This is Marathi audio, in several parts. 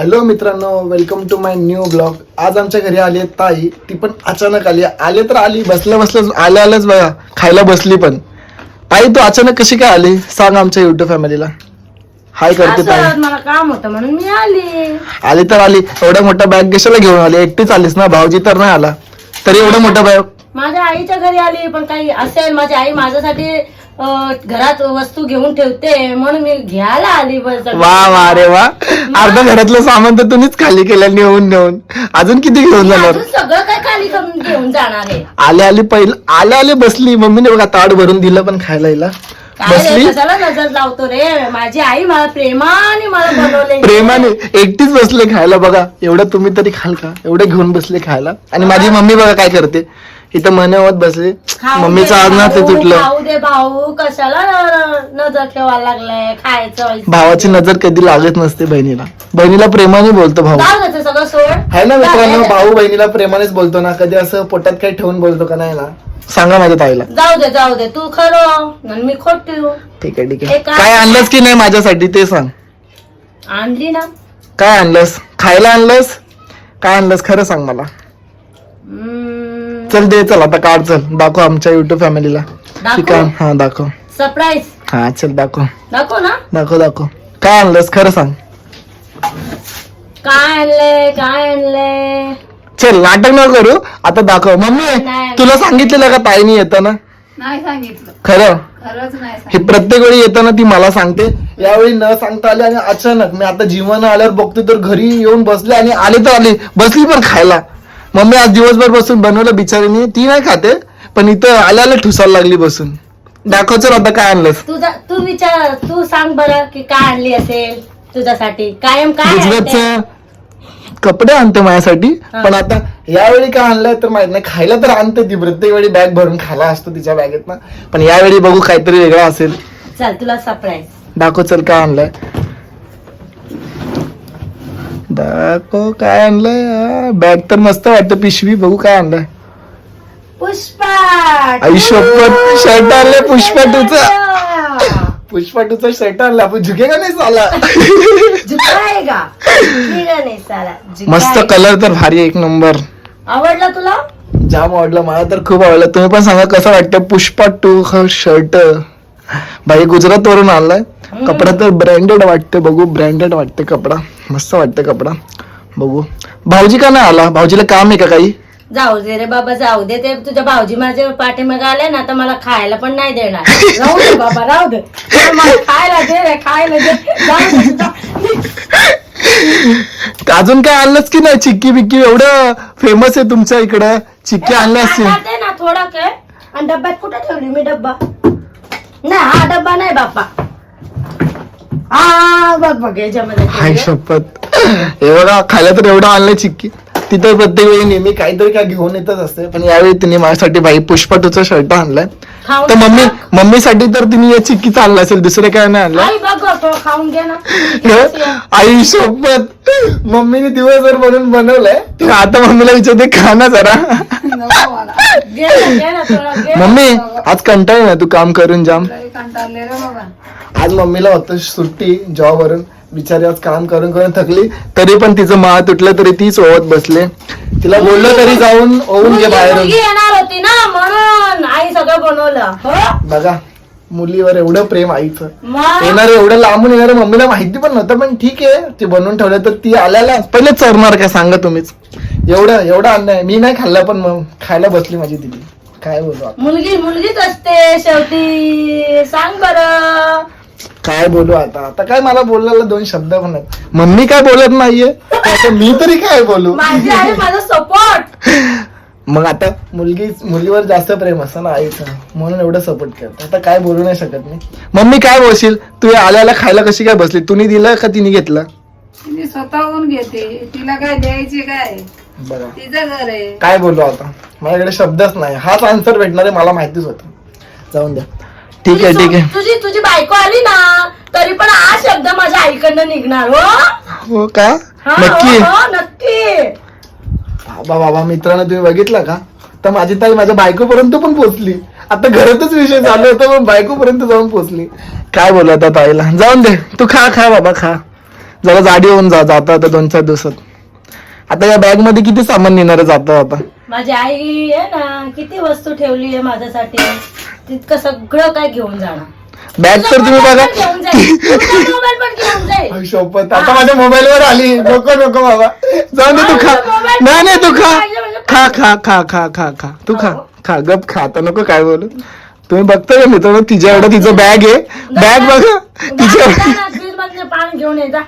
हॅलो मित्रांनो welcome to my new blog आज आमच्या घरी आली ताई. ती पण अचानक आली. आले तर आली बसल्या बसल्या आल्या आल्याच बघा खायला बसली पण. ताई तू अचानक कशी काय आली? सांग आमच्या युट्यूब फॅमिलीला हाय करते ताई. मला काम होतं म्हणून मी आली. आली तर आली. एवढा मोठा बॅग कशाला घेऊन आली? एकटीच आलीस ना? भाऊजी तर नाही आला. तरी एवढा मोठा बॅग माझ्या आईच्या घरी आली पण काही असेल माझी आई माझ्यासाठी घरात वस्तू घेऊन ठेवते म्हणून मी घ्यायला आली बस वा वा रे वा. अर्धा घरातलं सामान तर तुम्हीच खाली केलं नेऊन नेऊन. अजून किती घेऊन जाणार? अजून सगळं काय खाली करून घेऊन जाणार आहे. आले आले पहिलं आले आले बसली. मम्मीने बघा ताट भरून दिलं पण खायला हिला. काय रे, बसली? कशाला नजर लावतो रे? माझी आई मला प्रेमाने मला बनवले प्रेमाने एकटीच बसले खायला बघा. एवढं तुम्ही तरी खाल का? एवढे घेऊन बसले खायला. आणि माझी मम्मी बघा काय करते. इथं मनवत बसले. खाऊ मम्मीचं दे आज ना ते भाऊ, तुटलं. खाऊ दे भाऊ. कशाला नजर ठेवायला लागलाय? खायचं. भावाची नजर कधी लागत नसते बहिणीला. बहिणीला प्रेमाने बोलतो भाऊ. जाऊ दे ते सगळं सोड. आहे ना मित्रांनो. भाऊ बहिणीला प्रेमानेच बोलतो ना. कधी असं पोटात काही ठेवून बोलतो का नाही ना? सांगा माझ्या ताईला. जाऊ दे जाऊ दे. तू खरं आणि मी खोटी ठीक आहे ठीक आहे. काय? काय आणलंस की नाही माझ्यासाठी ते सांग. आणली ना. काय आणलंस? खायला आणलंस? काय आणलंस? खरं सांग मला. चल दे चल आता काढ चल. दाखव आमच्या युट्यूब फॅमिलीला आहे हा दाखव. सरप्राईज हा चल दाखव. दाखव ना. दाखव दाखव. काय आणलंस? खरं सांग. काय आणलंय? काय आणलंय? चल नाटक न करू. आता दाखव. मम्मी नाही. तुला सांगितलेलं का ताईनी येताना नाही सांगितलं. खरं? खरंच नाही हे प्रत्येक वेळी येताना ती मला सांगते. यावेळी न सांगता आले आणि अचानक मी आता जीवन आल्यावर बघतो तर घरी येऊन बसले आणि आले तर आले. बसली पण खायला. मम्मी आज दिवसभर बसून बनवलं बिचारीने. ती नाही खाते पण इथं आल्या आल्या ठुसायला लागली बसून. दाखव चल आता काय आणलंस. तुझा तू विचार तू सांग बरं की काय आणली असेल तुझ्यासाठी. कायम काय आणते? गुजरातचं कपडे आणते माझ्यासाठी हा. पण आता यावेळी काय आणलंय तर माहीत नाही. खायला तर आणते ती प्रत्येक वेळी बॅग भरून खायला असतो तिच्या बॅगेत ना पण यावेळी बघू काहीतरी वेगळं असेल. चल तुला सरप्राईज दाखव चल काय आणलंय. दाखव काय आणलंय? बॅग तर मस्त वाटतं पिशवी बघू काय आणलंय. पुष्पा शपथ शर्ट आणलंय पुष्पा टूचा झुकाएगा पुष्पा टूचा शर्ट आणला. आपण झुकेगा नाही साला? झुकाएगा झुकेगा नाही साला? मस्त. कलर तर भारी एक नंबर आवडला तुला? जाम आवडलं. मला तर खूप आवडलं. तुम्ही पण सांगा कसं वाटतं पुष्पा टू हा शर्ट बाई गुजरात वरून आणलाय कपडा तर ब्रँडेड वाटते बघू ब्रँडेड वाटते कपडा. मस्त वाटते कपडा. बघू. भाऊजी का नाही आला? भाऊजीला काम आहे का काही? जाऊ दे रे बाबा जाऊ दे. ते तुझ्या भाऊजी माझ्या पाठीमागे आले ना तर मला खायला पण नाही देणार. राहू दे बाबा राहू दे. पण मला खायला दे रे खायला दे. जाऊ दे, जा. अजून काय आणलंच की नाही चिक्की बिक्की? एवढं फेमस आहे तुमच्या इकडं. चिक्की आणल्या असतील. ना थोडं काय? आणि डब्यात कुठे ठेवली मी डब्बा? नाही हा डब्बा नाही बाप्पा. बघ बघ याच्यामध्ये हाय. शपथ. बघा खायला तर एवढं आणलंय चिक्की. तिथं प्रत्येक वेळी नेहमी काहीतरी काय घेऊन येतच असते. पण यावेळी तिने माझ्यासाठी बाई पुष्पा टूचा शर्ट आणलाय. तर मम्मी. मम्मीसाठी तर तिने या चिक्कीच आणलं असेल दुसरं काय नाही आणलं? आई बघ खाऊन घे ना? आई शपथ. मम्मीने दिवसभर बनवून बनवलंय. तर आता मम्मीला विचारते खा ना जरा. नको मला. घे ना, घे ना थोडं घे ना. मम्मी आज कंटाळ ना तू काम करून जाम? लई कंटाळले रे बाबा. आज मम्मीला होतं सुट्टी जॉब वरून बिचारी आज काम करून करून थकली. तरी पण तिचं मा तुटलं तरी तीच ओवत बसले. तिला बोललो तरी जाऊन ओवून घे मुलगी बाहेरून. मुलगी येणार होती ना म्हणून आई सगळं बनवलं हो बघा मुलीवर एवढं प्रेम आईचं. येणार एवढं लांबून येणार मम्मीला माहिती पण नव्हतं पण ठीक आहे ते बनवून ठेवलं तर ती आल्याला पहिले चरणार काय सांगा तुम्हीच. एवढं एवढं अन्न आहे मी नाही खाल्लं पण मग खायला बसली माझी दिदी. काय बोलू? मुलगी मुलगीच असते शेवटी. सांग बरं. काय बोलू आता? आता काय मला बोलायला दोन शब्द पण मम्मी काय बोलत नाहीये? मी तरी काय बोलू? माझा सपोर्ट मग आता मुलगी मुलीवर जास्त प्रेम असतं ना आईचं. म्हणून एवढं सपोर्ट करत. आता काय बोलू नाही शकत मी. मम्मी काय बोलशील? तू या आल्याला खायला कशी काय बसली? तुम्ही दिलं का तिने घेतलं? तिने स्वतःहून घेते. तिला काय द्यायचे काय? बघा तिचं घर आहे. काय बोलू आता? माझ्याकडे शब्दच नाही. हाच आन्सर भेटणार आहे मला माहितीच होतं. जाऊन द्या ठीक आहे ठीक आहे. तुझी तुझी बायको आली ना तरी पण हा शब्द माझ्या आईकडनं निघणार हो. हो का? हा, नक्की. हो, हो, नक्की. बाबा बाबा मित्रांनो तुम्ही बघितलं का? तर माझी ताई माझ्या बायकोपर्यंत पण पोहोचली. आता घरातच विषय चालू होता पण बायकोपर्यंत जाऊन पोहोचली. काय बोलू आता ताईला? जाऊन दे. तू खा खा बाबा खा. जरा जाडी होऊन जा जाता आता दोन चार दिवसात. आता या बॅगमध्ये किती सामान नेणार आहे जाता आता? माझी आई आहे ना किती वस्तू ठेवली आहे माझ्यासाठी. तितकं सगळं काय घेऊन जाणार. बॅग तर तुम्ही बघा. शपथ आता माझ्या मोबाईल वर आली. नको नको बाबा. जाऊ दे तू खा. नाही नाही तू खा. खा खा खा खा खा खा. तू खा. खा गप खा. आता नको काय बोलू. तुम्ही बघता का मित्रांनो? तिच्या एवढं तिचं बॅग आहे. बॅग बघा. तिच्या पाणी घेऊन ये जा.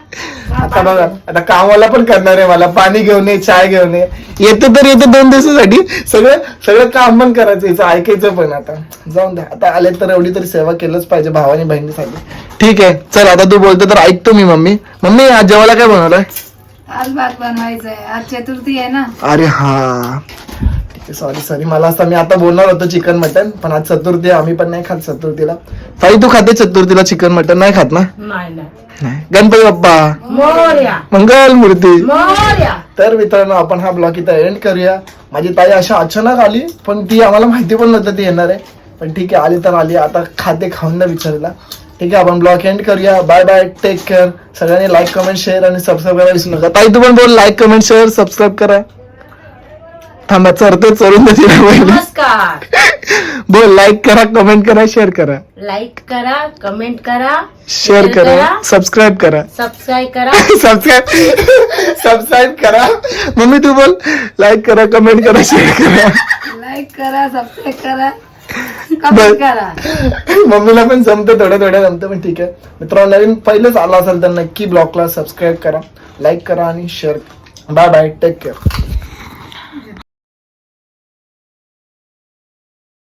आता बघा आता कामाला पण करणार आहे मला. पाणी घेऊन ये चाय घेऊन ये. येते तर येते दोन दिवसासाठी. सगळं सगळं काम पण करायचं याचं ऐकायचं पण आता. जाऊन द्या. आता आले तर एवढी तरी सेवा केलंच पाहिजे भावानी बहिणीसाठी ठीक आहे चल आता तू बोलतो तर ऐकतो मी मम्मी. मम्मी आज जेवायला काय बनवलंय? आज भात बनवायचंय. आज चतुर्थी आहे ना? अरे हा. आहे सॉरी सॉरी मला असं मी आता बोलणार होतो चिकन मटन पण आज चतुर्थी आहे, आम्ही पण नाही खात चतुर्थीला. ताई तू खाते चतुर्थीला चिकन मटन नाही खात ना? नाही नाही. नाही. गणपती बाप्पा? मोर्या. मंगल मूर्ती. मोर्या. तर मित्रांनो आपण हा ब्लॉग इथं एंड करूया. माझी ताई अशा अचानक आली पण ती आम्हाला माहिती पण नव्हतं ती येणार आहे. पण ठीक आहे आली तर आली. आता खाते खाऊन ना विचारला ठीक आहे आपण ब्लॉग एंड करूया. बाय बाय टेक केअर सगळ्यांनी लाईक कमेंट शेअर आणि सबस्क्राईब करायला विसरू नका. ताई तू पण बोल लाईक कमेंट शेअर सबस्क्राईब करा. थांबा चरते चरून. नमस्कार. बोल लाईक करा कमेंट करा शेअर करा. लाईक करा कमेंट करा शेअर करा सबस्क्राईब करा. सबस्क्राईब करा. सबस्क्राईब सबस्क्राईब करा. मम्मी तू बोल. लाईक करा कमेंट करा शेअर करा. लाईक करा सबस्क्राईब करा. कमेंट करा. मम्मीला पण जमतं थोडं थोडं जमतं पण ठीक आहे. मित्रांनो नवीन पहिलेच आला असेल तर नक्की ब्लॉगला सबस्क्राईब करा. लाईक करा आणि share bye bye take care